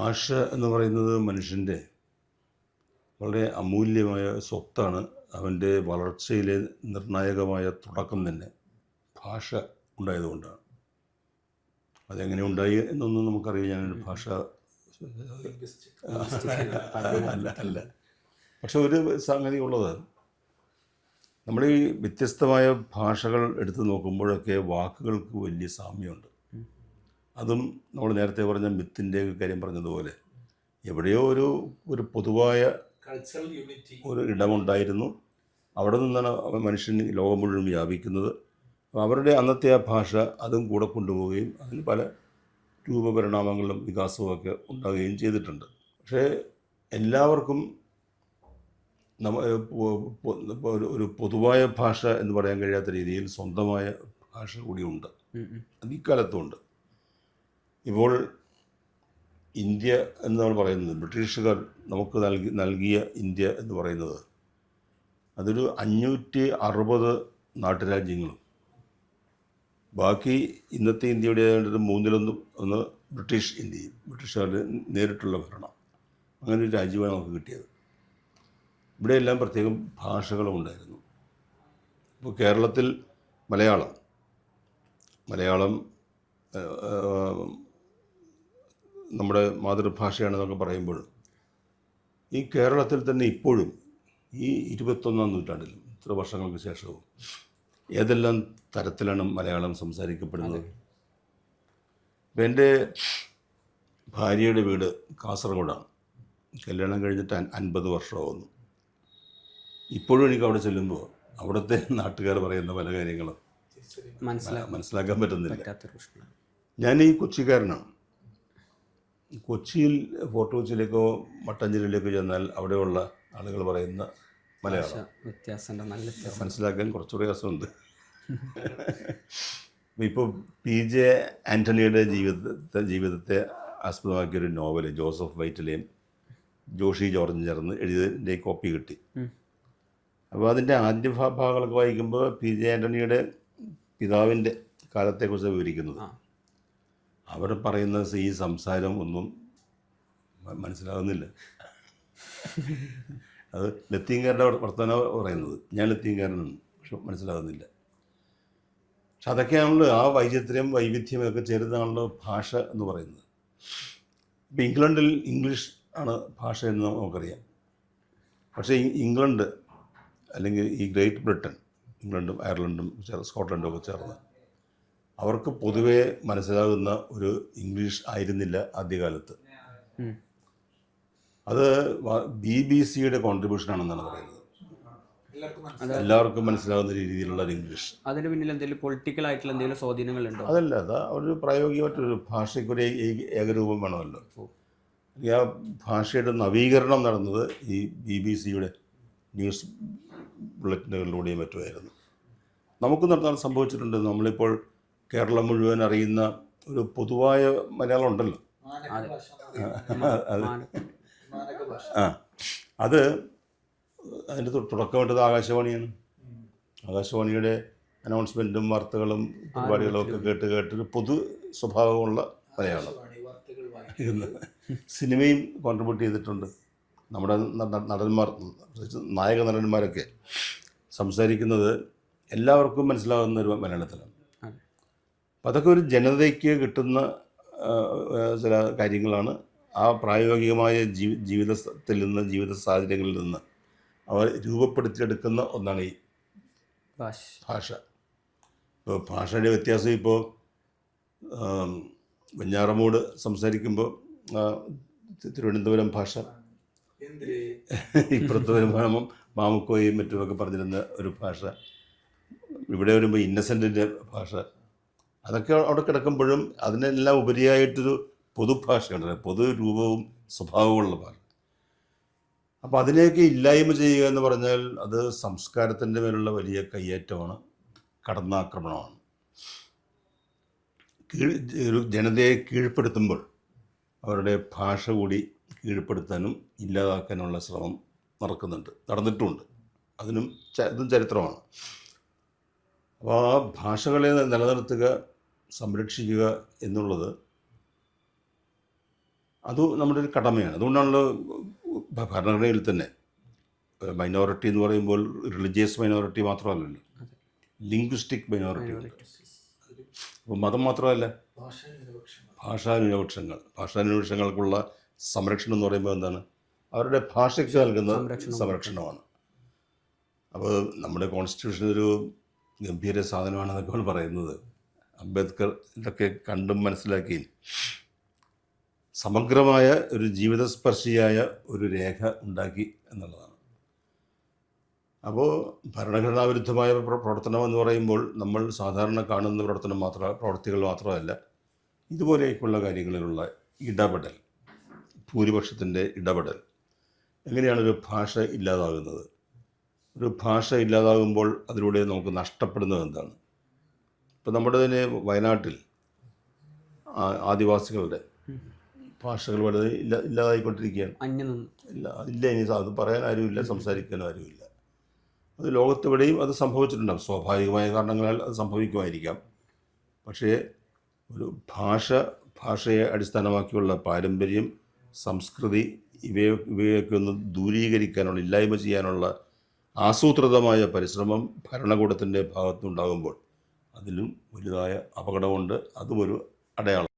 ഭാഷ എന്ന് പറയുന്നത് മനുഷ്യന്റെ വളരെ അമൂല്യമായ സ്വത്താണ്. അവന്റെ വളർച്ചയിലെ നിർണായകമായ തുടക്കം തന്നെ ഭാഷ ഉണ്ടായതുകൊണ്ടാണ്. അതെങ്ങനെ ഉണ്ടായി എന്നൊന്നും നമുക്കറിയാം ഞാൻ ഭാഷ അല്ല അല്ല. പക്ഷെ ഒരു സംഗതി ഉള്ളത്. നമ്മൾ ഈ വ്യത്യസ്തമായ ഭാഷകൾ എടുത്തു നോക്കുമ്പോഴൊക്കെ വാക്കുകൾക്ക് വലിയ സാമ്യമുണ്ട്. അതും നമ്മൾ നേരത്തെ പറഞ്ഞ മിത്തിന്റെ കാര്യം പറഞ്ഞതുപോലെ എവിടെയോ ഒരു ഒരു പൊതുവായ കൾച്ചറൽ യൂണിറ്റി ഒരു ഇടമുണ്ടായിരുന്നു. അവിടെ നിന്നാണ് മനുഷ്യൻ ലോകം മുഴുവൻ വ്യാപിക്കുന്നത്. അപ്പോൾ അവരുടെ അന്നത്തെ ആ ഭാഷ അതും കൂടെ കൊണ്ടുപോവുകയും അതിന് പല രൂപപരിണാമങ്ങളും വികാസവും ഒക്കെ ഉണ്ടാവുകയും ചെയ്തിട്ടുണ്ട്. പക്ഷേ എല്ലാവർക്കും നമ്മ ഒരു പൊതുവായ ഭാഷ എന്ന് പറയാൻ കഴിയാത്ത രീതിയിൽ സ്വന്തമായ ഭാഷ കൂടിയുണ്ട് അത് ഇക്കാലത്തും ഇക്കാലത്തുമുണ്ട് ഇപ്പോൾ ഇന്ത്യ എന്ന് നമ്മൾ പറയുന്നത് ബ്രിട്ടീഷുകാർ നമുക്ക് നൽകി നൽകിയ ഇന്ത്യ എന്ന് പറയുന്നത് അതൊരു അഞ്ഞൂറ്റി അറുപത് നാട്ടുരാജ്യങ്ങളും. ബാക്കി ഇന്നത്തെ ഇന്ത്യയുടെ ഒരു മൂന്നിലൊന്നും ഒന്ന് ബ്രിട്ടീഷ് ഇന്ത്യയും ബ്രിട്ടീഷുകാരുടെ നേരിട്ടുള്ള ഭരണം. അങ്ങനെ ഒരു രാജ്യമാണ് നമുക്ക് കിട്ടിയത്. ഇവിടെയെല്ലാം പ്രത്യേകം ഭാഷകളും ഉണ്ടായിരുന്നു. ഇപ്പോൾ കേരളത്തിൽ മലയാളം മലയാളം നമ്മുടെ മാതൃഭാഷയാണെന്നൊക്കെ പറയുമ്പോൾ ഈ കേരളത്തിൽ തന്നെ ഇപ്പോഴും ഈ ഇരുപത്തൊന്നാം നൂറ്റാണ്ടിലും ഇത്ര വർഷങ്ങൾക്ക് ശേഷവും ഏതെല്ലാം തരത്തിലാണ് മലയാളം സംസാരിക്കപ്പെടുന്നത്? ഇപ്പം എന്റെ ഭാര്യയുടെ വീട് കാസർഗോഡാണ്. കല്യാണം കഴിഞ്ഞിട്ട് അൻ- അൻപത് വർഷമാവുന്നു. ഇപ്പോഴും എനിക്ക് അവിടെ ചെല്ലുമ്പോൾ അവിടുത്തെ നാട്ടുകാർ പറയുന്ന പല കാര്യങ്ങളും മനസ്സിലാക്കാൻ പറ്റുന്നില്ല. ഞാൻ ഈ കൊച്ചിക്കാരനാണ്. കൊച്ചിയിൽ ഫോർട്ട് കൊച്ചിയിലേക്കോ മട്ടഞ്ചേരിയിലേക്കോ ചെന്നാൽ അവിടെയുള്ള ആളുകൾ പറയുന്ന മലയാളം. വ്യത്യാസമുണ്ട് നല്ല വ്യത്യാസം മനസ്സിലാക്കാൻ കുറച്ചുകൂടി രസമുണ്ട്. ഇപ്പോൾ പി ജെ ആന്റണിയുടെ ജീവിതത്തെ ജീവിതത്തെ ആസ്പദമാക്കിയൊരു നോവൽ ജോസഫ് വൈറ്റിലെയും ജോഷി ജോർജും ചേർന്ന് എഴുതിയതിന്റെ കോപ്പി കിട്ടി. അപ്പോൾ അതിന്റെ ആദ്യ ഭാഗങ്ങളൊക്കെ വായിക്കുമ്പോൾ പി ജെ ആന്റണിയുടെ പിതാവിന്റെ കാലത്തെക്കുറിച്ച് വിവരിക്കുന്നത്. അവർ പറയുന്ന ഈ സംസാരം ഒന്നും മനസ്സിലാകുന്നില്ല അത് ലത്തീങ്കാരുടെ വർത്തമാനം പറയുന്നത്. ഞാൻ ലത്തീങ്കാരനാണ് പക്ഷെ മനസ്സിലാകുന്നില്ല പക്ഷെ അതൊക്കെയാണല്ലോ ആ വൈചിത്ര്യം വൈവിധ്യം ഒക്കെ ചേരുന്നതാണല്ലോ ഭാഷ എന്ന് പറയുന്നത്. ഇപ്പം ഇംഗ്ലണ്ടിൽ ഇംഗ്ലീഷ് ആണ് ഭാഷ എന്ന് നമുക്കറിയാം. പക്ഷേ ഇംഗ്ലണ്ട് അല്ലെങ്കിൽ ഈ ഗ്രേറ്റ് ബ്രിട്ടൻ ഇംഗ്ലണ്ടും അയർലൻഡും ചേർ സ്കോട്ട്ലൻഡും ഒക്കെ ചേർന്ന് അവർക്ക് പൊതുവേ മനസ്സിലാകുന്ന ഒരു ഇംഗ്ലീഷ് ആയിരുന്നില്ല ആദ്യകാലത്ത്. അത് ബി ബി സിയുടെ കോൺട്രിബ്യൂഷൻ ആണെന്നാണ് പറയുന്നത്. എല്ലാവർക്കും മനസ്സിലാകുന്ന രീതിയിലുള്ള ഒരു ഇംഗ്ലീഷ്. അതിന് പിന്നിൽ എന്തെങ്കിലും പൊളിറ്റിക്കൽ ആയിട്ടുള്ള എന്തെങ്കിലും സ്വാധീനങ്ങളുണ്ടോ? അതല്ല അത് ഒരു പ്രായോഗികമായിട്ടൊരു ഭാഷയ്ക്കൊരു ഏക- ഏകരൂപം വേണമല്ലോ. ആ ഭാഷയുടെ നവീകരണം നടന്നത് ഈ ബി ബി സിയുടെ ന്യൂസ് ബുള്ളറ്റിനുകളിലൂടെയും മറ്റുമായിരുന്നു. നമുക്ക് നടത്താൻ സംഭവിച്ചിട്ടുണ്ട്. നമ്മളിപ്പോൾ കേരളം മുഴുവൻ അറിയുന്ന ഒരു പൊതുവായ മലയാളം ഉണ്ടല്ലോ. ആ അത് അതിന്റെ തുടക്കമായിട്ടത് ആകാശവാണിയാണ്. ആകാശവാണിയുടെ അനൗൺസ്മെന്റും വാർത്തകളും പരിപാടികളും ഒക്കെ കേട്ട് കേട്ടൊരു പൊതു സ്വഭാവമുള്ള മലയാളം. സിനിമയും കോൺട്രിബ്യൂട്ട് ചെയ്തിട്ടുണ്ട്. നമ്മുടെ നടന്മാർ നായക നടന്മാരൊക്കെ സംസാരിക്കുന്നത് എല്ലാവർക്കും മനസ്സിലാകുന്ന ഒരു മലയാളത്തിലാണ്. അപ്പം അതൊക്കെ ഒരു ജനതയ്ക്ക് കിട്ടുന്ന ചില കാര്യങ്ങളാണ്. ആ പ്രായോഗികമായ ജീവി ജീവിതത്തിൽ നിന്ന് ജീവിത സാഹചര്യങ്ങളിൽ നിന്ന് അവർ രൂപപ്പെടുത്തിയെടുക്കുന്ന ഒന്നാണ് ഈ ഭാഷ. ഭാഷ. ഇപ്പോൾ ഭാഷയുടെ വ്യത്യാസം ഇപ്പോൾ വെഞ്ഞാറമൂട് സംസാരിക്കുമ്പോൾ തിരുവനന്തപുരം ഭാഷ. ഇപ്പുറത്ത് വരുമ്പോൾ മാമുക്കോയും മറ്റുമൊക്കെ പറഞ്ഞിരുന്ന ഒരു ഭാഷ. ഇവിടെ വരുമ്പോൾ ഇന്നസെന്റിന്റെ ഭാഷ. അതൊക്കെ അവിടെ കിടക്കുമ്പോഴും അതിനെല്ലാം ഉപരിയായിട്ടൊരു പൊതുഭാഷയുണ്ട് പൊതു രൂപവും സ്വഭാവമുള്ള ഭാഷ. അപ്പോൾ അതിനെയൊക്കെ ഇല്ലായ്മ ചെയ്യുക എന്ന് പറഞ്ഞാൽ അത് സംസ്കാരത്തിന്റെ മേലുള്ള വലിയ കയ്യേറ്റമാണ് കടന്നാക്രമണമാണ്. കീഴ് ജനതയെ കീഴ്പ്പെടുത്തുമ്പോൾ അവരുടെ ഭാഷ കൂടി കീഴ്പ്പെടുത്താനും ഇല്ലാതാക്കാനുള്ള ശ്രമം നടക്കുന്നുണ്ട് നടന്നിട്ടുമുണ്ട് അതിനും ഇതും ചരിത്രമാണ്. അപ്പോൾ ആ ഭാഷകളെ നിലനിർത്തുക സംരക്ഷിക്കുക എന്നുള്ളത് അത് നമ്മുടെ ഒരു കടമയാണ്. അതുകൊണ്ടാണല്ലോ ഭരണഘടനയിൽ തന്നെ മൈനോറിറ്റി എന്ന് പറയുമ്പോൾ റിലീജിയസ് മൈനോറിറ്റി മാത്രമല്ലല്ലോ. ലിംഗ്വിസ്റ്റിക് മൈനോറിറ്റി അപ്പോൾ മതം മാത്രമല്ല ഭാഷാന്യൂനപക്ഷങ്ങൾ. ഭാഷാന്യൂനപക്ഷങ്ങൾക്കുള്ള സംരക്ഷണം എന്ന് പറയുമ്പോൾ എന്താണ്? അവരുടെ ഭാഷയ്ക്ക് നൽകുന്ന സംരക്ഷണമാണ്. അപ്പോൾ നമ്മുടെ കോൺസ്റ്റിറ്റ്യൂഷൻ ഒരു ഗംഭീര സാധനമാണെന്നൊക്കെയാണ് പറയുന്നത്. അംബേദ്കർ ഇതൊക്കെ കണ്ടും മനസ്സിലാക്കിയും സമഗ്രമായ ഒരു ജീവിതസ്പർശിയായ ഒരു രേഖ ഉണ്ടാക്കി എന്നുള്ളതാണ്. അപ്പോൾ ഭരണഘടനാ വിരുദ്ധമായ പ്രവർത്തനം എന്ന് പറയുമ്പോൾ നമ്മൾ സാധാരണ കാണുന്ന പ്രവർത്തനം മാത്ര പ്രവർത്തികൾ മാത്രമല്ല ഇതുപോലെയൊക്കെയുള്ള കാര്യങ്ങളിലുള്ള ഇടപെടൽ ഭൂരിപക്ഷത്തിന്റെ ഇടപെടൽ എങ്ങനെയാണ് ഒരു ഭാഷ ഇല്ലാതാകുന്നത്? ഒരു ഭാഷ ഇല്ലാതാകുമ്പോൾ അതിലൂടെ നമുക്ക് നഷ്ടപ്പെടുന്നത് എന്താണ്? ഇപ്പം നമ്മുടെ തന്നെ വയനാട്ടിൽ ആദിവാസികളുടെ ഭാഷകൾ വളരെ ഇല്ല ഇല്ലാതായിക്കൊണ്ടിരിക്കുകയാണ്. ഇല്ല ഇല്ല ഇനി അത് പറയാൻ ആരുമില്ല സംസാരിക്കാനും ആരുമില്ല അത് ലോകത്തെവിടെയും അത് സംഭവിച്ചിട്ടുണ്ടാകും. സ്വാഭാവികമായ കാരണങ്ങളാൽ അത് സംഭവിക്കുമായിരിക്കാം. പക്ഷേ ഒരു ഭാഷ ഭാഷയെ അടിസ്ഥാനമാക്കിയുള്ള പാരമ്പര്യം സംസ്കൃതി ഇവയെ ഇവയൊക്കെ ഒന്ന് ദൂരീകരിക്കാനുള്ള ഇല്ലായ്മ ചെയ്യാനുള്ള ആസൂത്രിതമായ പരിശ്രമം ഭരണകൂടത്തിന്റെ ഭാഗത്തുനിന്നുണ്ടാകുമ്പോൾ അതിലും വലുതായ അപകടമുണ്ട്. അതുമൊരു അടയാളം.